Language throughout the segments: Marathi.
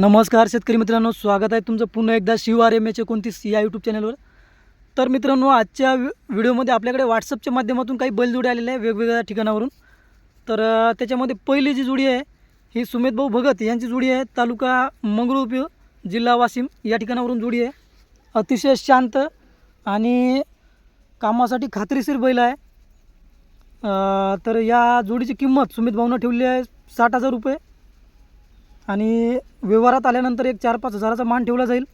नमस्कार शेतकरी मित्रांनो स्वागत आहे तुमचं पुन्हा एकदा शिव आर एम एच एकोणतीस या यूट्यूब चॅनलवर तर मित्रांनो आजच्या व्हिडिओमध्ये आपल्याकडे व्हॉट्सअपच्या माध्यमातून काही बैलजोडी आलेल्या आहे वेगवेगळ्या ठिकाणावरून. तर त्याच्यामध्ये पहिली जी जोडी आहे ही सुमेध भाऊ भगत यांची जोडी आहे. तालुका मंगरुळपीर जिल्हा वाशिम या ठिकाणावरून जोडी आहे. अतिशय शांत आणि कामासाठी खात्रीशीर बैल आहे. तर या जोडीची किंमत सुमित भाऊनं ठेवली आहे साठ हजार रुपये. आणि व्यवहारात आल्यानंतर एक चार पाच हजाराचा मान ठेवला जाईल.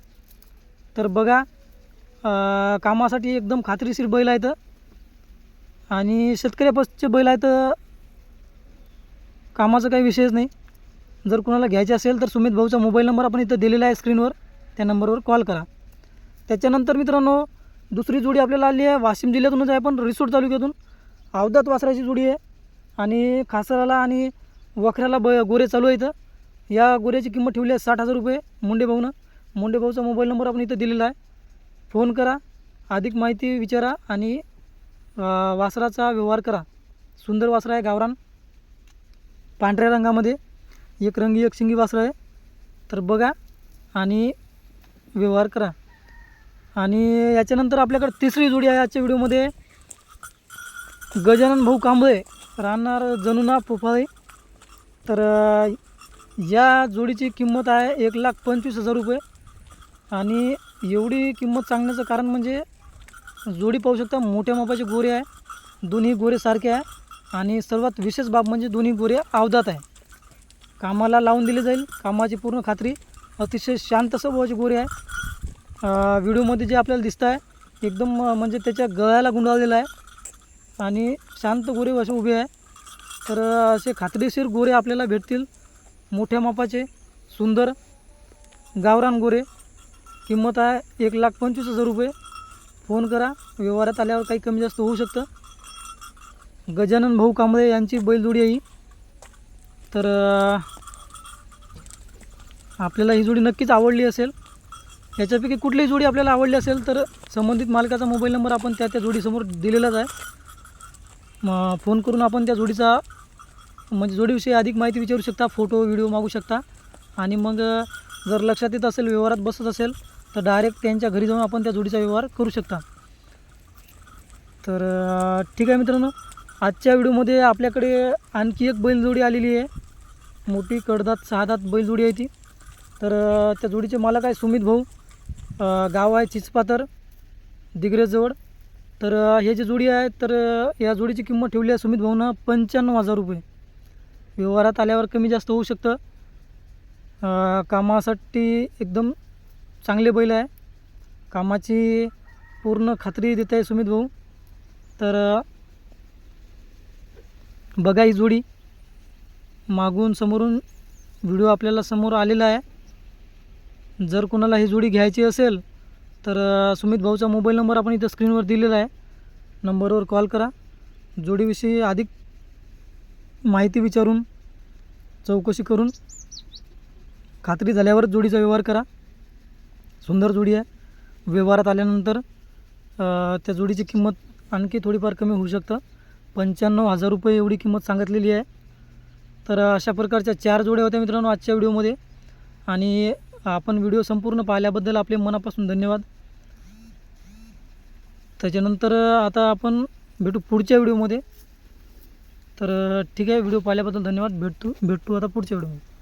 तर बघा कामासाठी एकदम खात्रीशीर बैल आहेत. आणि शेतकऱ्यापासचे बैल आहेत. कामाचं काही विषयच नाही. जर कुणाला घ्यायचे असेल तर सुमित भाऊचा मोबाईल नंबर आपण इथं दिलेला आहे स्क्रीनवर त्या नंबरवर कॉल करा. त्याच्यानंतर मित्रांनो दुसरी जोडी आपल्याला आली आहे. वाशिम जिल्ह्यातूनच आहे पण रिसोड तालुक्यातून. अवधात वासराची जोडी आहे. आणि खासराला आणि वखऱ्याला ब गोरे चालू आहे इथं या गोऱ्याची किंमत ठेवली आहे साठ हजार रुपये मुंडे भाऊनं. मुंडे भाऊचा मोबाईल नंबर आपण इथं दिलेला आहे. फोन करा अधिक माहिती विचारा आणि वासराचा व्यवहार करा. सुंदर वासरा आहे गावरान. पांढऱ्या रंगामध्ये. एक रंगी एक शिंगी वासरं आहे. तर बघा आणि व्यवहार करा. आणि याच्यानंतर आपल्याकडे तिसरी जोडी आहे आजच्या व्हिडिओमध्ये. गजानन भाऊ कांबळे राहणार जनुना पोफाळे. तर या जोडीची किंमत आहे एक लाख पंचवीस हजार रुपये. आणि एवढी किंमत सांगण्याचं कारण म्हणजे जोडी पाहू शकता मोठ्या मापाचे गोरे आहे. दोन्ही गोरे सारखे आहे. आणि सर्वात विशेष बाब म्हणजे दोन्ही गोरे अवधात आहे. कामाला लावून दिले जाईल. कामाची पूर्ण खात्री. अतिशय शांत स्वभावाचे गोरे आहे. व्हिडिओमध्ये जे आपल्याला दिसत आहे एकदम म्हणजे त्याच्या गळ्याला गुंडाळलेला आहे. आणि शांत गोरे असे उभे आहे. तर असे खात्रीशीर गोरे आपल्याला भेटतील. मोठ्या मापाचे सुंदर गावरान गोरे किंमत आहे एक लाख पंचवीस हजार रुपये. फोन करा व्यवहारात आल्यावर काही कमी जास्त होऊ शकतं. गजानन भाऊ कांबळे यांची बैलजोडी आहे तर आपल्याला ही जोडी नक्कीच आवडली असेल. याच्यापैकी कुठलीही जोडी आपल्याला आवडली असेल तर संबंधित मालकाचा मोबाईल नंबर आपण त्या त्या जोडीसमोर दिलेलाच आहे. मग फोन करून आपण त्या जोडीचा म्हणजे जोडीविषयी अधिक माहिती विचारू शकता फोटो व्हिडिओ मागू शकता. आणि मग जर लक्षात येत असेल व्यवहारात बसत असेल तर डायरेक्ट त्यांच्या घरी जाऊन आपण त्या जोडीचा व्यवहार करू शकता. तर ठीक आहे मित्रांनो. आजच्या व्हिडिओमध्ये आपल्याकडे आणखी एक बैलजोडी आलेली आहे. मोठी कडदात सहादात बैलजोडी आहे ती. तर त्या जोडीचे मालक आहे सुमित भाऊ. गाव आहे चिचपातर दिग्रेजवळ तर हे जे जोडी आहे तर या जोडीची किंमत ठेवली आहे सुमित भाऊनं पंच्याण्णव हजार रुपये. व्यवहारात आल्यावर कमी जास्त होऊ शकतं. कामासाठी एकदम चांगले बैल आहे. कामाची पूर्ण खात्री देत आहे सुमित भाऊ. तर बघा ही जोडी. मागून समोरून व्हिडिओ आपल्याला समोर आलेला आहे. जर कोणाला ही जोडी घ्यायची असेल तर सुमित भाऊचा मोबाईल नंबर आपण इथं स्क्रीनवर दिलेला आहे. नंबरवर कॉल करा. जोडीविषयी अधिक माहिती विचारून चौकशी करून खात्री झाल्यावर जोडीचा व्यवहार करा. सुंदर जोडी आहे. व्यवहारात आल्यानंतर त्या जोडीची किंमत आणखी थोडीफार कमी होऊ शकतं. पंच्याण्णव हजार रुपये एवढी किंमत सांगितलेली आहे. तर अशा प्रकारच्या चार जोड्या होत्या मित्रांनो आजच्या व्हिडिओमध्ये. आणि आपण व्हिडिओ संपूर्ण पाहिल्याबद्दल आपले मनापासून धन्यवाद. त्याच्यानंतर आता आपण भेटू पुढच्या व्हिडिओमध्ये. तर ठीक आहे व्हिडिओ पाहिल्याबद्दल धन्यवाद. भेटतो भेटतो आता पुढच्या व्हिडिओमध्ये.